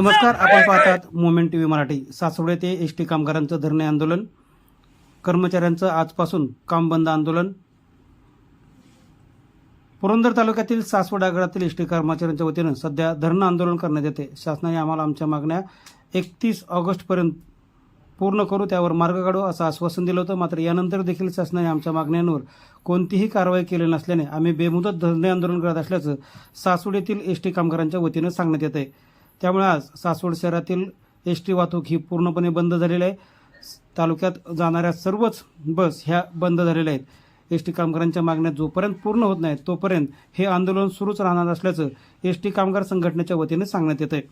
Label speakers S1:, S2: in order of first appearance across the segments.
S1: नमस्कार आपण पाहतात moment T V Marathi. Saswad येथे एस टी कामगारांचं धरणे आंदोलन. कर्मचाऱ्यांचं आजपासून काम बंद आंदोलन. पुरंदर तालुक्यातील सासवड आगारातील एस टी कर्मचाऱ्यांच्या वतीनं सध्या धरणं आंदोलन करण्यात येते. शासनाने आम्हाला आमच्या मागण्या एकतीस ऑगस्टपर्यंत पूर्ण करू त्यावर मार्ग काढू असं आश्वासन दिलं होतं. मात्र यानंतर देखील शासनाने आमच्या मागण्यांवर कोणतीही कारवाई केली नसल्याने आम्ही बेमुदत धरणे आंदोलन करत असल्याचं सासवड येथील एस टी कामगारांच्या वतीनं सांगण्यात येत आहे त्यामुळे आज सासवड शहरातील एस टी वाहतूक ही पूर्णपणे बंद झालेली आहे. तालुक्यात जाणाऱ्या सर्वच बस ह्या बंद झालेल्या आहेत. एस टी कामगारांच्या मागण्या जोपर्यंत पूर्ण होत नाहीत तोपर्यंत हे आंदोलन सुरूच राहणार असल्याचं एस टी कामगार संघटनेच्या वतीने सांगण्यात येत आहे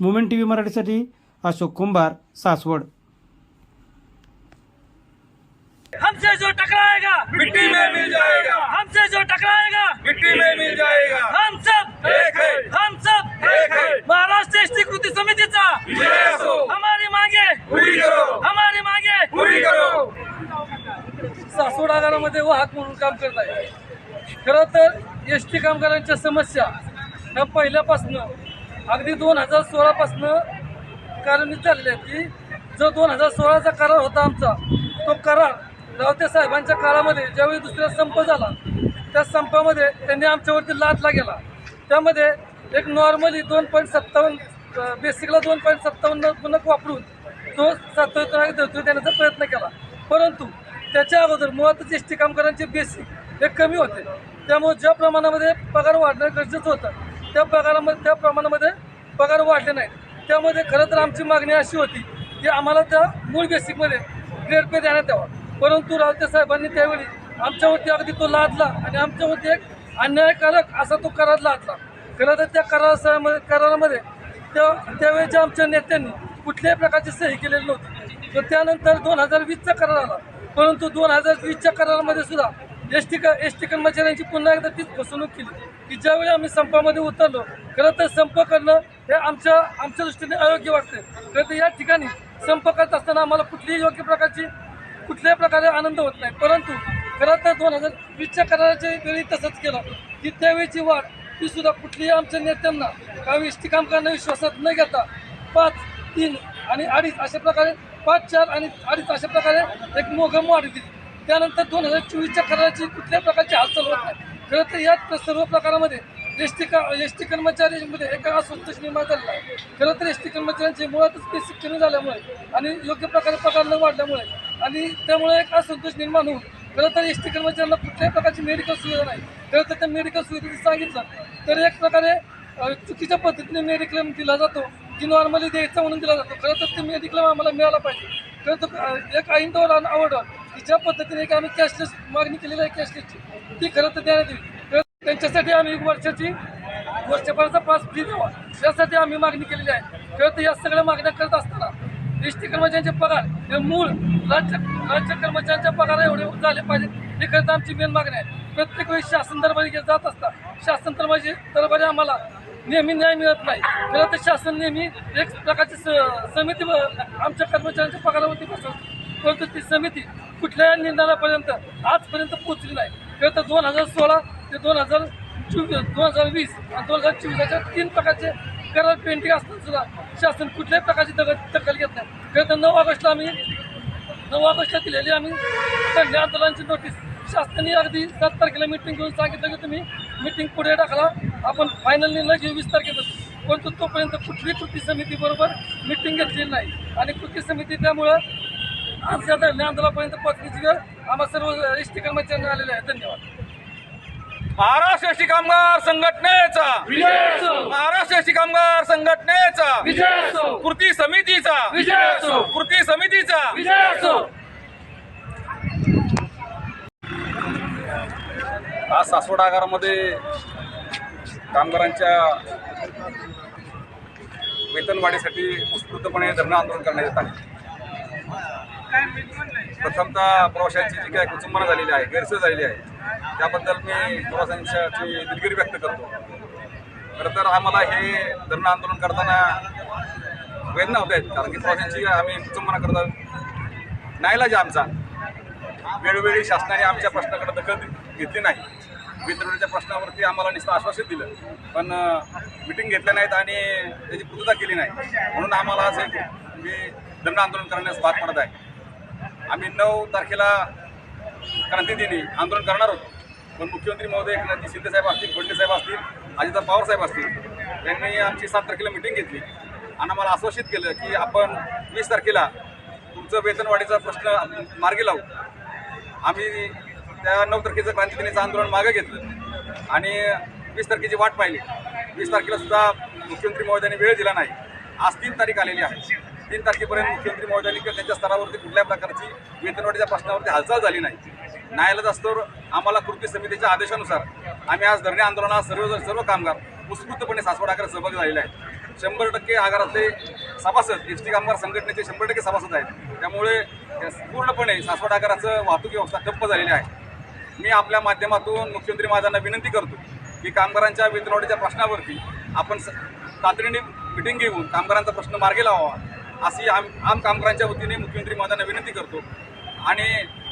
S1: मुमेंट टी व्ही मराठीसाठी अशोक कुंभार सासवड.
S2: हमसे जो टकराएगा
S3: मिट्टी में मिल जाएगा
S2: हमसे जो टकराएगा
S3: मिट्टी में मिल जाएगा
S2: हम सब
S3: एक है
S2: हम सब
S3: एक है
S2: महाराष्ट्र एसटी कृती समितीचा
S3: विजय असो
S2: हमारी मागे
S3: पुरी करो
S2: हमारी मागे
S3: पुरी करो
S2: सासवड आगारामध्ये वाहक म्हणून काम करत आहे. खरं तर एस टी कामगारांच्या समस्या ह्या पहिल्यापासनं अगदी दोन हजार सोळापासनं कार्यान्वित झालेल्या की जो दोन हजार सोळाचा करार होता आमचा तो करार रावते साहेबांच्या काळामध्ये ज्यावेळी दुसरा संप झाला त्या संपामध्ये त्यांनी आमच्यावरती लादला गेला. त्यामध्ये एक नॉर्मली दोन पॉईंट सत्तावन्न बेसिकला दोन पॉईंट सत्तावन्न गुणक वापरून तो सातत्याने देण्याचा प्रयत्न केला. परंतु त्याच्या अगोदर मुळातच एस टी कामगारांचे बेसिक हे कमी होते. त्यामुळे ज्या प्रमाणामध्ये पगार वाढणं गरजेचं होतं त्या पगारामध्ये त्या प्रमाणामध्ये पगार वाढले नाही त्यामध्ये खरं तर आमची मागणी अशी होती की आम्हाला त्या मूळ बेसिकमध्ये ग्रेड पे देण्यात यावा. परंतु रावते साहेबांनी त्यावेळी आमच्यावरती अगदी तो लादला आणि आमच्यावरती एक अन्यायकारक असा तो करार लादला. खरं तर त्या करारामध्ये करारामध्ये त्या त्यावेळेच्या आमच्या नेत्यांनी कुठल्याही प्रकारची सही केलेली नव्हती. तर त्यानंतर दोन हजार वीसचा करार आला. परंतु दोन हजार वीसच्या करारामध्ये सुद्धा एस टी एस टी कर्मचाऱ्यांची पुन्हा एकदा तीच फसवणूक केली. की ज्यावेळी आम्ही संपामध्ये उतरलो खरं तर संप करणं हे आमच्या आमच्या दृष्टीने अयोग्य वाटते खरं तर या ठिकाणी संप करत असताना आम्हाला कुठलीही योग्य प्रकारची कुठल्याही प्रकारे आनंद होत नाही. परंतु खरं तर दोन हजार वीसच्या कराराच्या वेळी तसंच केलं की त्यावेळीची वाट ती सुद्धा कुठलीही आमच्या नेत्यांना काही एस टी कामगारांना विश्वासात न घेता पाच तीन आणि अडीच अशा प्रकारे पाच चार आणि अडीच अशा प्रकारे एक मोगम वाढ दिली. त्यानंतर दोन हजार चोवीसच्या कराराची कुठल्याही प्रकारची हालचाल होत नाही. खरं तर या सर्व प्रकारामध्ये एस टी का एस टी कर्मचाऱ्यांमध्ये एका असंतोष निर्माण झालेला आहे खरं तर एस टी कर्मचाऱ्यांचे मुळातच बेसिक कमी झाल्यामुळे आणि योग्य प्रकारे पगार न वाढल्यामुळे आणि त्यामुळे एक असंतोष निर्माण होऊन खरं तर एस टी कर्मचाऱ्यांना कुठल्याही प्रकारची मेडिकल सुविधा नाही. खरं तर त्या मेडिकल सुविधेचं सांगितलं तर एक प्रकारे चुकीच्या पद्धतीने मेडिक्लेम दिला जातो. ती नॉर्मली द्यायचा म्हणून दिला जातो. खरं तर ते मेडिक्लेम आम्हाला मिळाला पाहिजे. खरं तर एक आईंडोर आणि आवडवर की ज्या पद्धतीने एक आम्ही कॅशलेस मागणी केलेली आहे कॅशलेसची ती खरं तर देण्यात येईल. तर त्यांच्यासाठी आम्ही एक वर्षाची वर्षभराचा पास फ्री द्यावा यासाठी आम्ही मागणी केलेली आहे. खरं तर या सगळ्या मागण्या करत असताना एस टी कर्मचाऱ्यांचे पगार हे मूळ राज्य राज्य कर्मचाऱ्यांच्या पगार एवढे झाले पाहिजे. हे खरं तर आमची मेन मागणी आहे. प्रत्येक वेळी शासन दरबारी जात असता शासन दरबारी दरबारी आम्हाला नेहमी न्याय मिळत नाही. खरं तर शासन नेहमी एक प्रकारची स- समिती व- आमच्या कर्मचाऱ्यांच्या पगारावरती बसवते. परंतु ती समिती कुठल्याही निर्णयापर्यंत आजपर्यंत पोहोचली नाही. खरं तर दोन हजार सोळा ते दोन हजार चोवीस दोन हजार वीस आणि दोन हजार चोवीसच्या तीन प्रकारचे करार पेंटिंग असताना सुद्धा शासन कुठल्याही प्रकारची दखल दखल घेत नाही. खरं तर नऊ ऑगस्टला आम्ही नऊ ऑगस्टला दिलेली आम्ही धरणे आंदोलनाची नोटीस शासनाने अगदी सात तारखेला मिटिंग घेऊन सांगितलं की तुम्ही मिटिंग पुढे टाकला. आपण फायनल निर्णय घेऊ वीस तारखेपासून. परंतु तोपर्यंत कुठली कृती समिती बरोबर मिटिंग घेतलेली नाही. आणि कृती समिती त्यामुळं आमच्या धरणे आंदोलनापर्यंत पोहोचण्याची वेळ आम्हा सर्व एस टी कर्मचाऱ्यांना आलेले आहे धन्यवाद.
S3: महाराष्ट्र एसटी कामगार संघटनेचा. महाराष्ट्र एसटी कामगार संघटनेचा.
S2: विजय असो
S3: कृती समितीचा.
S2: विजय असो
S3: कृती समितीचा
S2: विजय असो
S3: आज सासवड आगारामध्ये कामगारांच्या वेतनवाढीसाठी उत्स्फूर्तपणे धरणं आंदोलन करण्यात येत आहे. प्रथमतः प्रवाशांची जी काही कुचंबना झालेली आहे गैरसोय झालेली आहे त्याबद्दल मी प्रवाशांच्याची दिलगिरी व्यक्त करतो. खरं तर आम्हाला हे धरणं आंदोलन करताना वेदना होत आहेत कारण की प्रवाशांची आम्ही कुचुंबना करत आहोत. नाईलाज आमचा. वेळोवेळी शासनाने आमच्या प्रश्नाकडे दखल घेतली नाही. वितरणाच्या प्रश्नावरती आम्हाला नुसतं आश्वासित दिलं. पण मिटिंग घेतल्या नाहीत आणि त्याची पूर्तता केली नाही. म्हणून आम्हाला आज हे म्हणजे मी दंड आंदोलन करण्यास भाग पडत आहे. आम्ही नऊ तारखेला क्रांतीदिनी आंदोलन करणार होतो. पण मुख्यमंत्री महोदय एकनाथजी शिंदेसाहेब असतील फडणवीस असतील अजिता पवारसाहेब असतील त्यांनी आमची सात तारखेला मिटिंग घेतली. आणि आम्हाला आश्वासित केलं की आपण वीस तारखेला तुमचं वेतनवाढीचा प्रश्न मार्गी लावू. आम्ही त्या नऊ तारखेचं क्रांतिदिनीचं आंदोलन मागं घेतलं. आणि वीस तारखेची वाट पाहिली. वीस तारखेला सुद्धा मुख्यमंत्री महोदयांनी वेळ दिला नाही. आज तीन तारीख आलेली आहे. तीन तारखेपर्यंत मुख्यमंत्री महोदयांनी किंवा त्यांच्या स्तरावरती कुठल्या प्रकारची वेतनवाढीच्या प्रश्नावरती हालचाल झाली नाही. न्यायालयात असतो आम्हाला कृती समितीच्या आदेशानुसार आम्ही आज धरणे आंदोलनात सर्व सर्व कामगार उत्स्फूर्तपणे सासवड आगारात सहभागी झालेले आहेत. शंभर टक्के आगारातले सभासद एस टी कामगार संघटनेचे शंभर टक्के सभासद आहेत. त्यामुळे पूर्णपणे सासवड आगाराचं वाहतूक व्यवस्था ठप्प झालेली आहे. मी आपल्या माध्यमातून मुख्यमंत्री महाराजांना विनंती करतो की कामगारांच्या वेतनवाढीच्या प्रश्नावरती आपण स- तातडीने मिटिंग घेऊन कामगारांचा प्रश्न मार्गी लावावा अशी आम आम कामगारांच्या वतीने मुख्यमंत्री महाराजांना विनंती करतो. आणि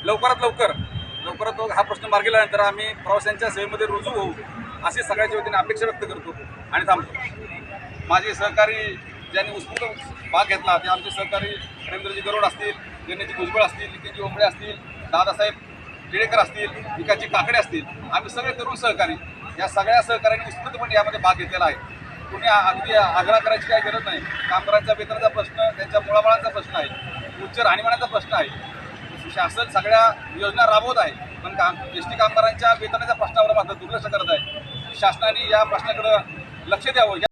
S3: लवकरात लवकर लवकरात लवकर हा प्रश्न मार्गी लावल्यानंतर आम्ही प्रवाशांच्या सेवेमध्ये रुजू होऊ अशी सगळ्याच्या वतीने अपेक्षा व्यक्त करतो आणि थांबतो. माझे सहकारी ज्यांनी उत्स्फूर्त भाग घेतला ते आमचे सहकारी नरेंद्रजी गरोड असतील गणेशजी भुजबळ असतील नितीनजी ओंबळे असतील दादासाहेब टिळेकर असतील विकासजी काकडे असतील आम्ही सगळे तरुण सहकारी. या सगळ्या सहकाऱ्यांनी उत्स्फूर्तपणे यामध्ये भाग घेतलेला आहे. कुणी अगदी आग्रह करायची काही गरज नाही. कामगारांच्या वेतनाचा प्रश्न त्यांच्या मुळाबाळांचा प्रश्न आहे. उच्च राहणीमानाचा प्रश्न आहे. शासन सगळ्या योजना राबवत आहे. पण काम एस टी कामगारांच्या वेतनाच्या प्रश्नावर मात्र दुर्लक्ष करत आहे. शासनाने या प्रश्नाकडं लक्ष द्यावं.